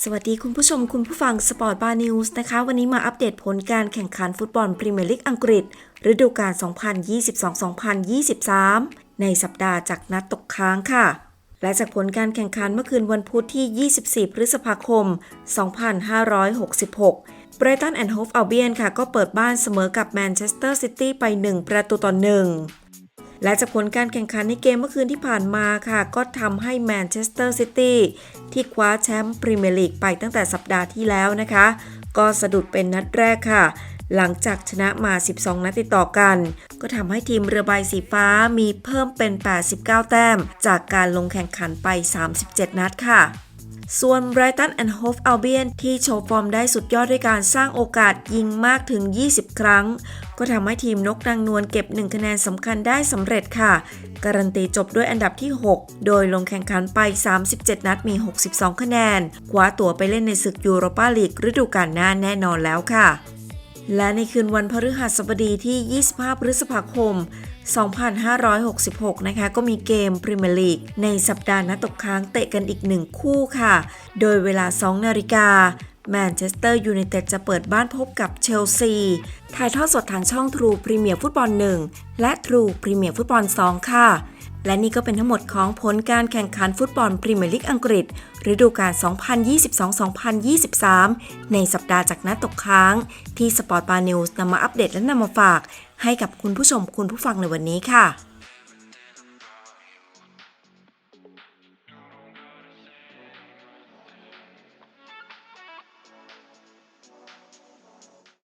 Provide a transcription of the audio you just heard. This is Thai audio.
สวัสดีคุณผู้ชมคุณผู้ฟังสปอร์ตบาร์นิวส์นะคะ วันนี้มาอัปเดตผลการแข่งขันฟุตบอลพรีเมียร์ลีกอังกฤษ ฤดูกาล 2022-2023 ในสัปดาห์จากนัดตกค้างค่ะ และจากผลการแข่งขันเมื่อคืนวันพุธที่ 24 พฤษภาคม 2566 Brighton and Hove Albion ค่ะ ก็เปิดบ้านเสมอกับแมนเชสเตอร์ซิตี้ไป 1 ประตูต่อ1 และจากผลการแข่งขันในเกมเมื่อคืนที่ผ่านมาค่ะ ก็ทำให้แมนเชสเตอร์ซิตี้ที่คว้าแชมป์พรีเมียร์ลีกไปตั้งแต่สัปดาห์ที่แล้วนะคะ ก็สะดุดเป็นนัดแรกค่ะ หลังจากชนะมา 12 นัดติดต่อกัน ก็ทำให้ทีมเรือใบสีฟ้ามีเพิ่มเป็น 89 แต้ม จากการลงแข่งขันไป 37 นัดค่ะ ส่วน Brighton and Hove Albion ที่โชว์ฟอร์มได้สุดยอดด้วยการสร้างโอกาสยิงมากถึง 20 ครั้ง ก็ทำให้ทีมนกนางนวลเก็บ 1 คะแนนสำคัญได้สำเร็จค่ะ การันตีจบด้วยอันดับที่ 6 โดยลงแข่งขันไป 37 นัดมี 62 คะแนนคว้าตั๋วไปเล่นในศึกยูโรปาลีกฤดูกาลหน้าแน่นอนแล้วค่ะและในคืนวันพฤหัสบดีที่ 25 พฤษภาคม 2566 นะคะ ก็มีเกมพรีเมียร์ลีกในสัปดาห์นัดตกค้างเตะกันอีกหนึ่งคู่ค่ะ โดยเวลา 2 นาฬิกาแมนเชสเตอร์ยูไนเต็ดจะเปิดบ้านพบกับเชลซี ถ่ายทอดสดทางช่อง True Premier Football 1และ True Premier Football 2ค่ะ และนี่ก็เป็นทั้งหมดของผลการแข่งขันฟุตบอลพรีเมียร์ลีกอังกฤษฤดูกาล 2022-2023 ในสัปดาห์จากนัดตกค้าง ที่สปอร์ตบาร์นิวส์นำมาอัปเดตและนำมาฝาก ให้กับคุณผู้ชมคุณผู้ฟังในวันนี้ค่ะ